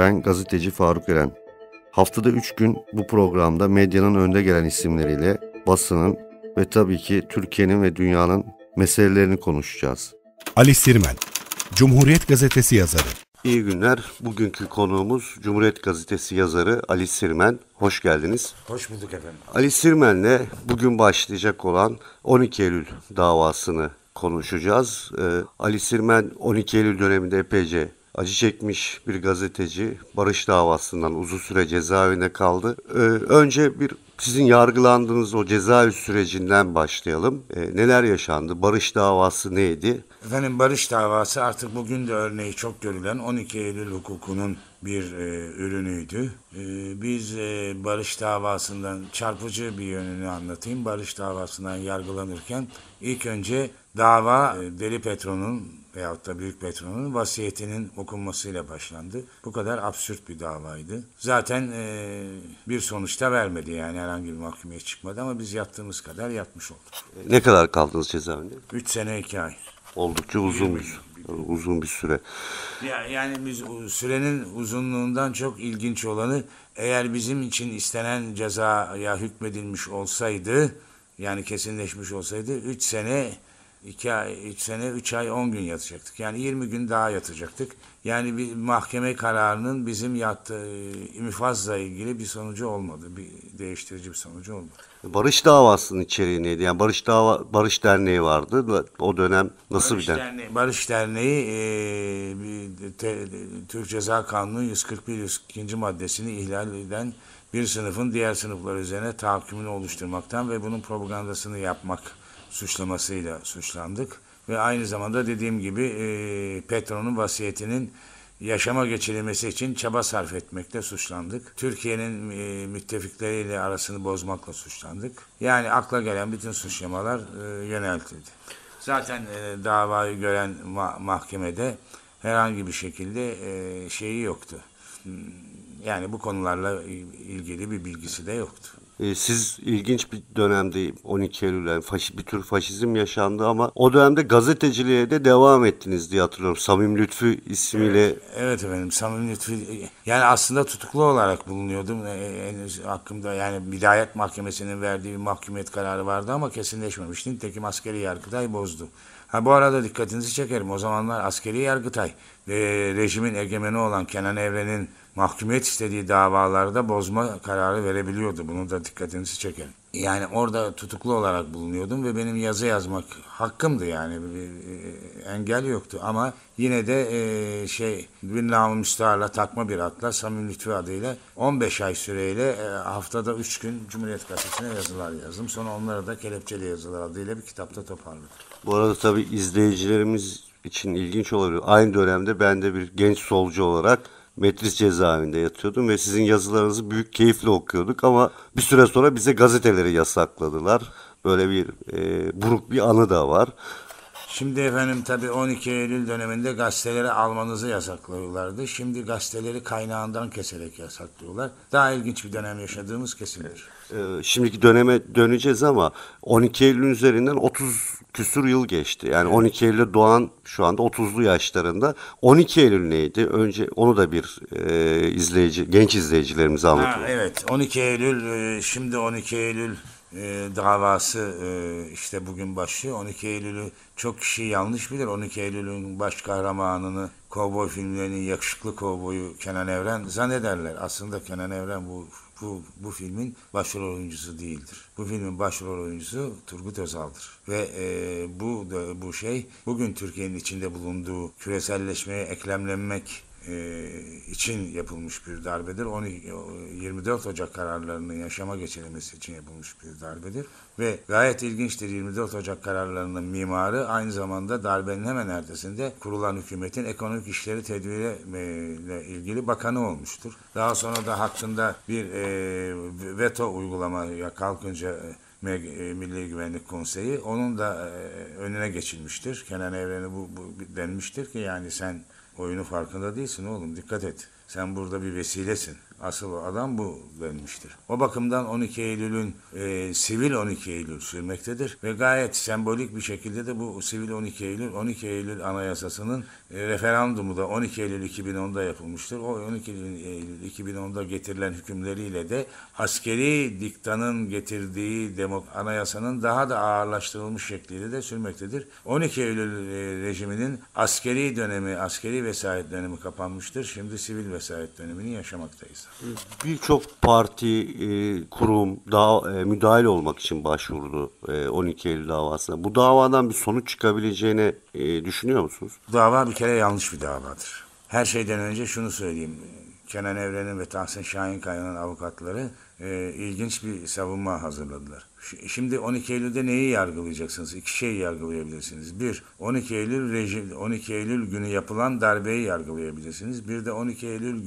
Ben gazeteci Faruk Eren. Haftada 3 gün bu programda medyanın önde gelen isimleriyle basının ve tabii ki Türkiye'nin ve dünyanın meselelerini konuşacağız. Ali Sirmen, Cumhuriyet Gazetesi yazarı. İyi günler. Bugünkü konuğumuz Cumhuriyet Gazetesi yazarı Ali Sirmen. Hoş geldiniz. Hoş bulduk efendim. Ali Sirmen'le bugün başlayacak olan 12 Eylül davasını konuşacağız. Ee, Ali Sirmen 12 Eylül döneminde epeyce acı çekmiş bir gazeteci. Barış davasından uzun süre cezaevinde kaldı. Ee, önce bir sizin yargılandığınız o cezaevi sürecinden başlayalım. Ee, neler yaşandı? Barış davası neydi? Efendim barış davası artık bugün de örneği çok görülen 12 Eylül hukukunun bir e, ürünüydü. E, biz e, barış davasından çarpıcı bir yönünü anlatayım. Barış davasından yargılanırken ilk önce dava e, Deli Petro'nun veyahut da Büyük Petro'nun vasiyetinin okunmasıyla başlandı. Bu kadar absürt bir davaydı. Zaten e, bir sonuçta vermedi yani herhangi bir mahkemeye çıkmadı ama biz yattığımız kadar yatmış olduk. Ne kadar kaldınız cezaevinde? 3 sene 2 ay. Oldukça uzun bir, uzun bir süre. Ya, yani biz sürenin uzunluğundan çok ilginç olanı eğer bizim için istenen cezaya hükmedilmiş olsaydı yani kesinleşmiş olsaydı 3 sene 2 ay, 3 sene 3 ay 10 gün yatacaktık. Yani 20 gün daha yatacaktık. Yani bir mahkeme kararının bizim yattığı infazla ilgili bir sonucu olmadı. Bir değiştirici bir sonucu olmadı. Barış davasının içeriği neydi? Yani Barış Dava Barış Derneği vardı. O dönem nasıl Barış bir dernek? Derneği, Barış Derneği e, bir te- Türk Ceza Kanunu 141-102. maddesini ihlal eden bir sınıfın diğer sınıflar üzerine tahakkümünü oluşturmaktan ve bunun propagandasını yapmak suçlamasıyla suçlandık. Ve aynı zamanda dediğim gibi e, Petro'nun vasiyetinin yaşama geçirilmesi için çaba sarf etmekle suçlandık. Türkiye'nin e, müttefikleriyle arasını bozmakla suçlandık. Yani akla gelen bütün suçlamalar e, yöneltildi. Zaten e, davayı gören ma- mahkemede herhangi bir şekilde e, şeyi yoktu. Hmm, Yani bu konularla ilgili bir bilgisi de yoktu. Ee, Siz ilginç bir dönemde 12 Eylül yani bir tür faşizm yaşandı ama o dönemde gazeteciliğe de devam ettiniz diye hatırlıyorum. Samim Lütfü ismiyle Evet efendim samimi lütfi yani aslında tutuklu olarak bulunuyordum E, henüz hakkımda yani Bidayet Mahkemesi'nin verdiği bir mahkumiyet kararı vardı ama kesinleşmemişti. Nitekim askeri yargıtay bozdu. Ha bu arada dikkatinizi çekerim o zamanlar askeri yargıtay e, rejimin egemeni olan Kenan Evren'in mahkumiyet istediği davalarda bozma kararı verebiliyordu. Bunu da dikkatinizi çekerim. Yani orada tutuklu olarak bulunuyordum ve benim yazı yazmak hakkımdı yani bir, engel yoktu ama yine de e, şey bir namı müstaharla takma bir atla Samim Lütfü adıyla 15 ay süreyle e, haftada 3 gün Cumhuriyet Gazetesi'ne yazılar yazdım. Sonra onları da Kelepçeli Yazılar adıyla bir kitapta toparladım. bu arada tabii izleyicilerimiz için ilginç olabilir. Aynı dönemde ben de bir genç solcu olarak Metris cezaevinde yatıyordum ve sizin yazılarınızı büyük keyifle okuyorduk ama bir süre sonra bize gazeteleri yasakladılar. Böyle bir e, buruk bir anı da var. Şimdi efendim tabii 12 Eylül döneminde gazeteleri almanızı yasaklıyorlardı. Şimdi gazeteleri kaynağından keserek yasaklıyorlar. Daha ilginç bir dönem yaşadığımız kesindir. Ee, şimdiki döneme döneceğiz ama 12 Eylül üzerinden 30 küsur yıl geçti. Yani 12 Eylül'de doğan şu anda 30'lu yaşlarında. 12 Eylül neydi? Önce onu da bir e, izleyici, genç izleyicilerimize Ha, anlatalım. evet 12 Eylül e, şimdi 12 Eylül e, davası e, işte bugün başlıyor. 12 Eylül'ü çok kişi yanlış bilir. 12 Eylül'ün baş kahramanını kovboy filmlerinin yakışıklı kovboyu Kenan Evren zannederler. Aslında Kenan Evren bu bu, bu filmin başrol oyuncusu değildir. Bu filmin başrol oyuncusu Turgut Özal'dır. Ve e, bu da, bu şey bugün Türkiye'nin içinde bulunduğu küreselleşmeye eklemlenmek e, için yapılmış bir darbedir. 12, o 24 Ocak kararlarının yaşama geçirilmesi için yapılmış bir darbedir. Ve gayet ilginçtir 24 Ocak kararlarının mimarı aynı zamanda darbenin hemen ertesinde kurulan hükümetin ekonomik işleri tedbiri e, ile ilgili bakanı olmuştur. Daha sonra da hakkında bir e, veto uygulamaya kalkınca e, e, Milli Güvenlik Konseyi onun da e, önüne geçilmiştir. Kenan Evren'e bu, bu denmiştir ki yani sen oyunu farkında değilsin oğlum dikkat et. Sen burada bir vesilesin. Asıl adam bu denmiştir. O bakımdan 12 Eylül'ün e, sivil 12 Eylül sürmektedir ve gayet sembolik bir şekilde de bu sivil 12 Eylül 12 Eylül Anayasası'nın e, referandumu da 12 Eylül 2010'da yapılmıştır. O 12 Eylül 2010'da getirilen hükümleriyle de askeri diktanın getirdiği demok anayasanın daha da ağırlaştırılmış şekliyle de sürmektedir. 12 Eylül e, rejiminin askeri dönemi, askeri vesayet dönemi kapanmıştır. Şimdi sivil vesayet dönemini yaşamaktayız. Birçok parti, e, kurum daha e, müdahil olmak için başvurdu e, 12 Eylül davasına. Bu davadan bir sonuç çıkabileceğini e, düşünüyor musunuz? Bu dava bir kere yanlış bir davadır. Her şeyden önce şunu söyleyeyim. Kenan Evren'in ve Tahsin Şahinkaya'nın avukatları e, ilginç bir savunma hazırladılar. Şimdi 12 Eylül'de neyi yargılayacaksınız? İki şeyi yargılayabilirsiniz. Bir, 12 Eylül rejim, 12 Eylül günü yapılan darbeyi yargılayabilirsiniz. Bir de 12 Eylül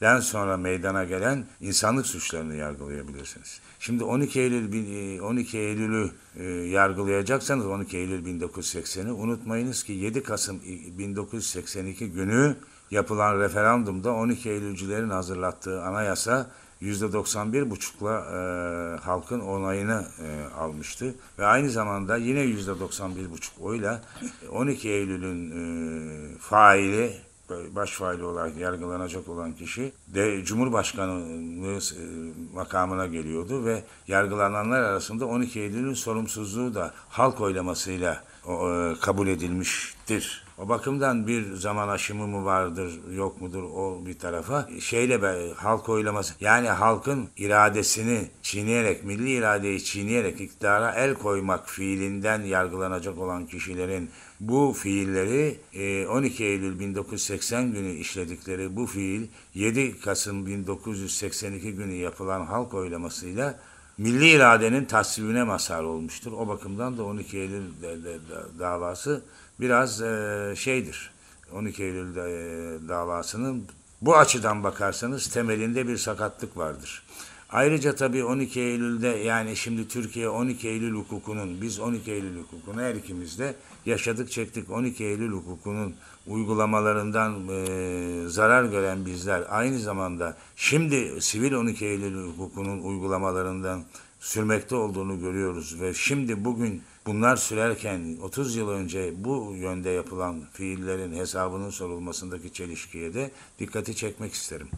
gününden sonra meydana gelen insanlık suçlarını yargılayabilirsiniz. Şimdi 12 Eylül bin- e, 12 Eylül'ü e, yargılayacaksanız 12 Eylül 1980'i unutmayınız ki 7 Kasım 1982 günü yapılan referandumda 12 Eylülcülerin hazırlattığı anayasa %91,5'la e, halkın onayını e, almıştı. Ve aynı zamanda yine %91,5 oyla 12 Eylül'ün e, faili, baş faili olarak yargılanacak olan kişi de Cumhurbaşkanlığı e, makamına geliyordu ve yargılananlar arasında 12 Eylül'ün sorumsuzluğu da halk oylamasıyla e, kabul edilmiştir. O bakımdan bir zaman aşımı mı vardır, yok mudur o bir tarafa. Şeyle be, halk oylaması yani halkın iradesini çiğneyerek, milli iradeyi çiğneyerek iktidara el koymak fiilinden yargılanacak olan kişilerin bu fiilleri e, 12 Eylül 1980 günü işledikleri bu fiil 7 Kasım 1982 günü yapılan halk oylamasıyla milli iradenin tasvibine mazhar olmuştur. O bakımdan da 12 Eylül davası biraz e, şeydir. 12 Eylül de- davasının bu açıdan bakarsanız temelinde bir sakatlık vardır. Ayrıca tabii 12 Eylül'de yani şimdi Türkiye 12 Eylül hukukunun biz 12 Eylül hukukunu her ikimiz de yaşadık çektik 12 Eylül hukukunun uygulamalarından e, zarar gören bizler aynı zamanda şimdi sivil 12 Eylül hukukunun uygulamalarından sürmekte olduğunu görüyoruz ve şimdi bugün bunlar sürerken 30 yıl önce bu yönde yapılan fiillerin hesabının sorulmasındaki çelişkiye de dikkati çekmek isterim.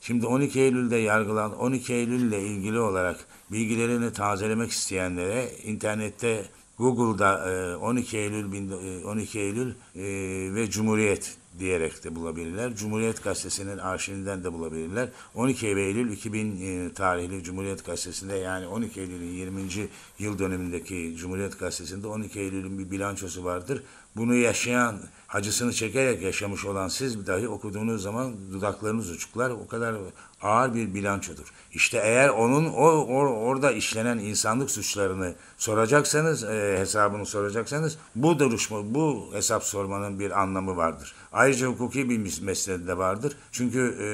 Şimdi 12 Eylül'de yargılan 12 Eylül ile ilgili olarak bilgilerini tazelemek isteyenlere internette Google'da e, 12 Eylül bin- e, 12 Eylül e, ve Cumhuriyet diyerek de bulabilirler. Cumhuriyet Gazetesi'nin arşivinden de bulabilirler. 12 Eylül 2000 e, tarihli Cumhuriyet Gazetesi'nde yani 12 Eylül'ün 20. yıl dönemindeki Cumhuriyet Gazetesi'nde 12 Eylül'ün bir bilançosu vardır. Bunu yaşayan, acısını çekerek yaşamış olan siz dahi okuduğunuz zaman dudaklarınız uçuklar. O kadar ağır bir bilançodur. İşte eğer onun o, o- orada işlenen insanlık suçlarını soracaksanız, e, hesabını soracaksanız bu duruşma, bu hesap sormanın bir anlamı vardır. Ayrıca hukuki bir mes- mesele de vardır. Çünkü e,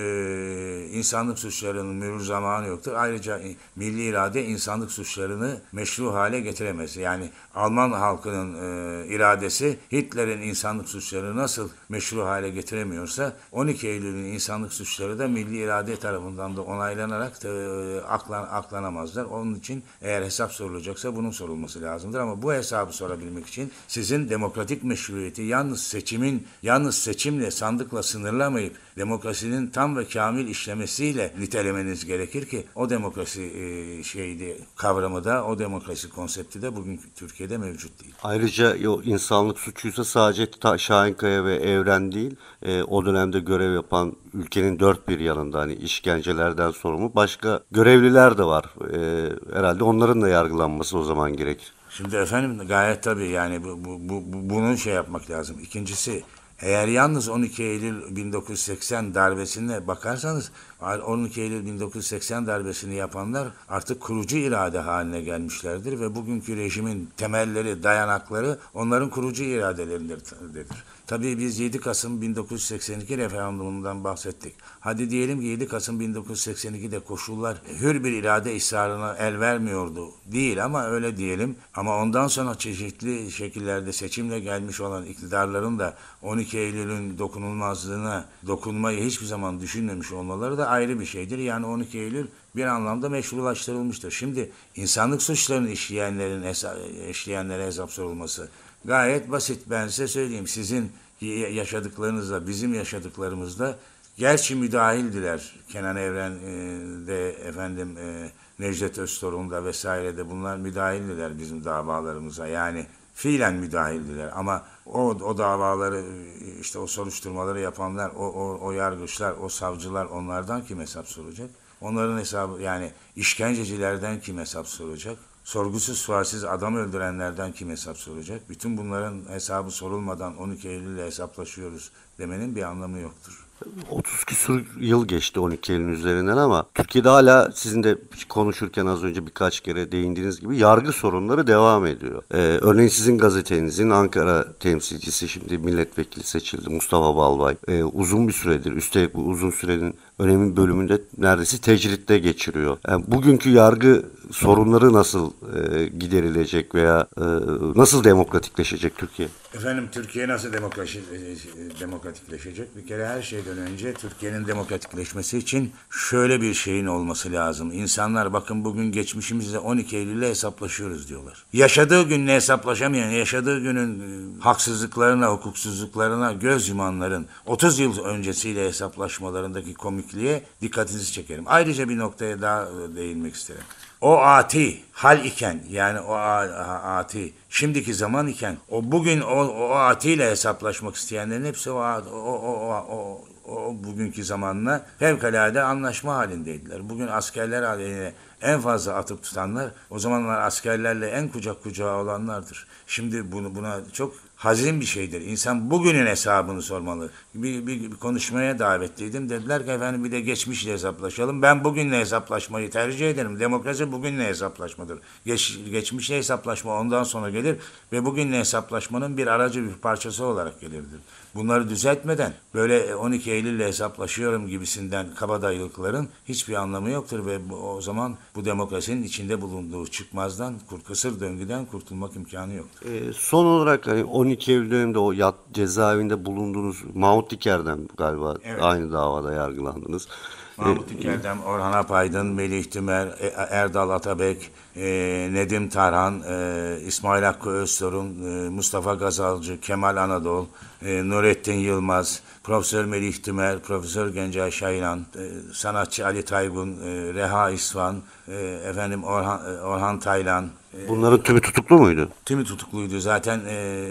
insanlık suçlarının mürür zamanı yoktur. Ayrıca milli irade insanlık suçlarını meşru hale getiremez. Yani Alman halkının e, iradesi Hitler'in insanlık suçlarını nasıl meşru hale getiremiyorsa 12 Eylül'ün insanlık suçları da milli irade tarafından da onaylanarak e, aklan, aklanamazlar. Onun için eğer hesap sorulacaksa bunun sorulması lazımdır. Ama bu hesabı sorabilmek için sizin demokratik meşruiyeti yalnız seçimin, yalnız seçimle, sandıkla sınırlamayıp demokrasinin tam ve kamil işlemesiyle nitelemeniz gerekir ki o demokrasi e, şeydi kavramı da o demokrasi konsepti de bugün Türkiye'de mevcut değil. Ayrıca o insanlık suçuysa sadece Şahinkaya ve Evren değil, e, o dönemde görev yapan ülkenin dört bir yanında hani işkencelerden sorumlu başka görevliler de var. E, herhalde onların da yargılanması o zaman gerekir. Şimdi efendim gayet tabii yani bu, bu, bu, bu- bunu şey yapmak lazım. İkincisi eğer yalnız 12 Eylül 1980 darbesine bakarsanız 12 Eylül 1980 darbesini yapanlar artık kurucu irade haline gelmişlerdir ve bugünkü rejimin temelleri, dayanakları onların kurucu iradelerindedir. Tabii biz 7 Kasım 1982 referandumundan bahsettik. Hadi diyelim ki 7 Kasım 1982'de koşullar hür bir irade ısrarına el vermiyordu. Değil ama öyle diyelim. Ama ondan sonra çeşitli şekillerde seçimle gelmiş olan iktidarların da 12 Eylül'ün dokunulmazlığına dokunmayı hiçbir zaman düşünmemiş olmaları da ayrı bir şeydir. Yani 12 Eylül bir anlamda meşrulaştırılmıştır. Şimdi insanlık suçlarını işleyenlerin işleyenlere hesap sorulması gayet basit. Ben size söyleyeyim. Sizin yaşadıklarınızla bizim yaşadıklarımızda gerçi müdahildiler. Kenan Evren e, efendim e, Necdet Öztorun da vesaire de bunlar müdahildiler bizim davalarımıza. Yani fiilen müdahildiler ama o, o davaları işte o soruşturmaları yapanlar, o, o, o yargıçlar, o savcılar onlardan kim hesap soracak? Onların hesabı yani işkencecilerden kim hesap soracak? Sorgusuz sualsiz adam öldürenlerden kim hesap soracak? Bütün bunların hesabı sorulmadan 12 Eylül'le hesaplaşıyoruz demenin bir anlamı yoktur. 30 küsur yıl geçti 12 Eylül üzerinden ama Türkiye'de hala sizin de konuşurken az önce birkaç kere değindiğiniz gibi yargı sorunları devam ediyor. Ee, örneğin sizin gazetenizin Ankara temsilcisi şimdi milletvekili seçildi Mustafa Balbay. Ee, uzun bir süredir üstelik bu uzun sürenin önemin bölümünde neredeyse tecritte geçiriyor. Yani bugünkü yargı sorunları nasıl e, giderilecek veya e, nasıl demokratikleşecek Türkiye? Efendim Türkiye nasıl e, demokratikleşecek? Bir kere her şeyden önce Türkiye'nin demokratikleşmesi için şöyle bir şeyin olması lazım. İnsanlar bakın bugün geçmişimizde 12 Eylül'le hesaplaşıyoruz diyorlar. Yaşadığı günle hesaplaşamayan, yaşadığı günün e, haksızlıklarına, hukuksuzluklarına göz yumanların 30 yıl öncesiyle hesaplaşmalarındaki komikliğe dikkatinizi çekerim. Ayrıca bir noktaya daha e, değinmek isterim. O ati hal iken yani o ati şimdiki zaman iken o bugün o, o atiyle hesaplaşmak isteyenlerin hepsi o, o, o, o, o, bugünkü zamanla fevkalade anlaşma halindeydiler. Bugün askerler haline en fazla atıp tutanlar o zamanlar askerlerle en kucak kucağa olanlardır. Şimdi bunu buna çok hazin bir şeydir. İnsan bugünün hesabını sormalı. Bir, bir, bir konuşmaya davetliydim. Dediler ki efendim bir de geçmişle hesaplaşalım. Ben bugünle hesaplaşmayı tercih ederim. Demokrasi bugünle hesaplaşmadır. Geç, geçmişle hesaplaşma ondan sonra gelir ve bugünle hesaplaşmanın bir aracı bir parçası olarak gelirdir. Bunları düzeltmeden böyle 12 Eylül'le hesaplaşıyorum gibisinden kabadayılıkların hiçbir anlamı yoktur ve bu, o zaman bu demokrasinin içinde bulunduğu çıkmazdan, kısır döngüden kurtulmak imkanı yoktur. Ee, son olarak hani 12 Eylül döneminde o yat cezaevinde bulunduğunuz Mahmut Diker'den galiba Evet. aynı davada yargılandınız. Mahmut İker'den, Orhan Apaydın, Melih Tümer, E- Erdal Atabek, e, Nedim Tarhan, e, İsmail Hakkı Öztorun, e, Mustafa Gazalcı, Kemal Anadolu, e, Nurettin Yılmaz, Profesör Melih Tümer, Profesör Gencay Şahiran, e, sanatçı Ali Taygun, e, Reha İsvan, e, efendim Orhan, e, Orhan Taylan, e, Bunların tümü tutuklu muydu? Tümü tutukluydu zaten e,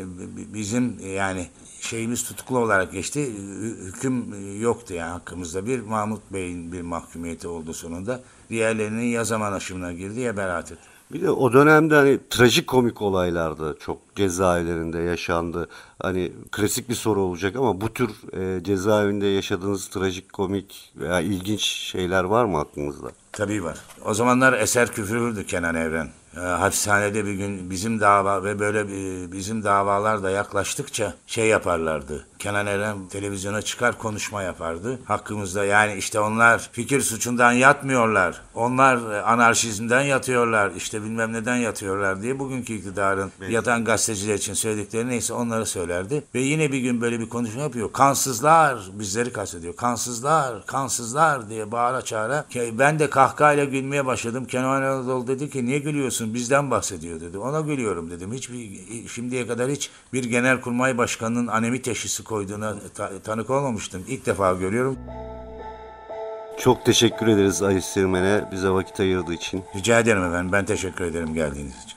bizim e, yani şeyimiz tutuklu olarak geçti. Hü- Hüküm e, yoktu yani hakkımızda. Bir Mahmut Bey'in bir mahkumiyeti oldu sonunda. Diğerlerinin ya zaman aşımına girdi ya beraat etti. Bir de o dönemde hani trajikomik olaylar da çok cezaevlerinde yaşandı. Hani klasik bir soru olacak ama bu tür e, cezaevinde yaşadığınız trajikomik veya ilginç şeyler var mı aklınızda? Tabii var. O zamanlar eser küfürürdü Kenan Evren. Ee, hapishanede bir gün bizim dava ve böyle bir- bizim davalar da yaklaştıkça şey yaparlardı. Kenan Evren televizyona çıkar konuşma yapardı. Hakkımızda yani işte onlar fikir suçundan yatmıyorlar. Onlar e, anarşizmden yatıyorlar. işte bilmem neden yatıyorlar diye bugünkü iktidarın yatan gazeteciler için söyledikleri neyse onları söylerdi. Ve yine bir gün böyle bir konuşma yapıyor. Kansızlar bizleri kastediyor. Kansızlar, kansızlar diye bağıra çağıra. Ben de kahkahayla gülmeye başladım. Kenan Anadolu dedi ki niye gülüyorsun? Bizden bahsediyor dedi. Ona gülüyorum dedim. Hiçbir şimdiye kadar hiç bir genelkurmay başkanının anemi teşhisi koyduğuna ta- tanık olmamıştım. İlk defa görüyorum. Çok teşekkür ederiz Ali Sirmen'e bize vakit ayırdığı için. Rica ederim efendim. Ben teşekkür ederim geldiğiniz için.